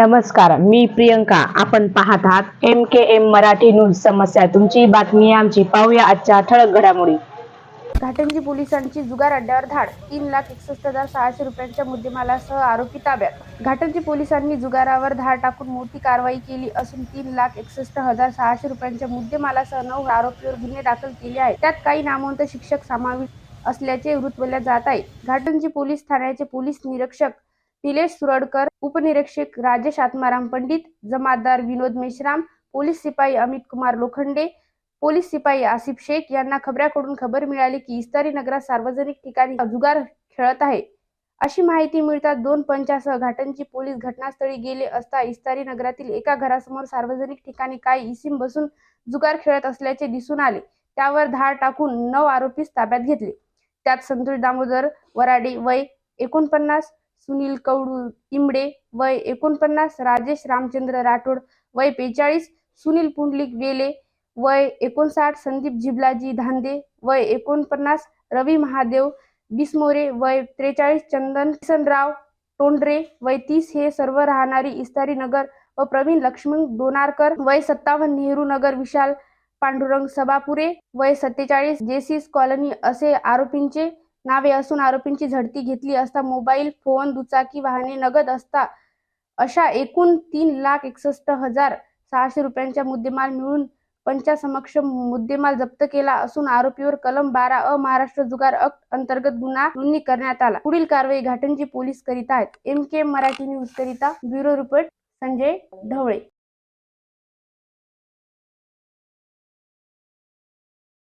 नमस्कार मी प्रियंका. आपण पाहत आहात M K M Marathi news समस्या. तुमची बातमी आमची. पाहूया आजच्या ठळक घडामोडी. घाटंजी पोलिसांची जुगार अड्ड्यावर धाड तीन लाख एकसष्ट हजार सहाशे रुपयांच्या मुद्देमालासह आरोपी ताब्यात. घाटंजी पोलिसांनी जुगारावर धाड टाकून मोठी कारवाई केली असून तीन लाख एकसष्ट हजार सहाशे रुपयांच्या मुद्देमालासह नऊ आरोपीवर गुन्हे दाखल केले आहेत. त्यात काही नामवंत शिक्षक समाविष्ट असल्याचे वृत्तवल्या जात आहे. घाटंजी पोलीस ठाण्याचे पोलीस निरीक्षक निलेश सुरडकर उपनिरीक्षक राजेश आत्माराम पंडित जमादार विनोद मेश्राम पोलीस सिपाई अमित कुमार लोखंडे पोलीस सिपाई आसिफ शेख यांना खबऱ्याकडून खबर मिळाली की इस्तारी नगरात सार्वजनिक ठिकाणी जुगार खेळत आहे. अशी माहिती मिळतात दोन पंचासह घाटांची पोलीस घटनास्थळी गेले असता इस्तारी नगरातील एका घरासमोर सार्वजनिक ठिकाणी काही इसिम बसून जुगार खेळत असल्याचे दिसून आले. त्यावर धाड टाकून नऊ आरोपी ताब्यात घेतले. त्यात संतोष दामोदर वराडे वय एकोणपन्नास सुनील कवडू इमडे वय एकोणपन्नास राजेश रामचंद्र राठोड वय बेचाळीस सुनील पुंडलिक वेले वय एकोणसाठ संदीप जिबलाजी धांदे वय एकोणपन्नास रवी महादेव बिस्मोरे वय त्रेचाळीस चंदन किसनराव तोंडरे वय तीस हे सर्व राहणारी इस्तारी नगर व प्रवीण लक्ष्मण दोनारकर वय सत्तावन्न नेहरू नगर विशाल पांडुरंग सभापुरे वय सत्तेचाळीस जेसीस कॉलनी असे आरोपींचे नावे असून आरोपींची झडती घेतली असता मोबाईल फोन दुचाकी वाहने नगद असता अशा एकूण तीन लाख एकसष्ट हजार सहाशे रुपयांचा मुद्देमाल मिळून पंचासमक्ष मुद्देमाल जप्त केला असून आरोपीवर कलम बारा अ महाराष्ट्र जुगार अक्ट अंतर्गत गुन्हा नोंदणी करण्यात आला. पुढील कारवाई घाटंजी पोलीस करीत आहेत. एम के मराठी न्यूज करिता ब्युरो रिपोर्ट संजय ढवळे.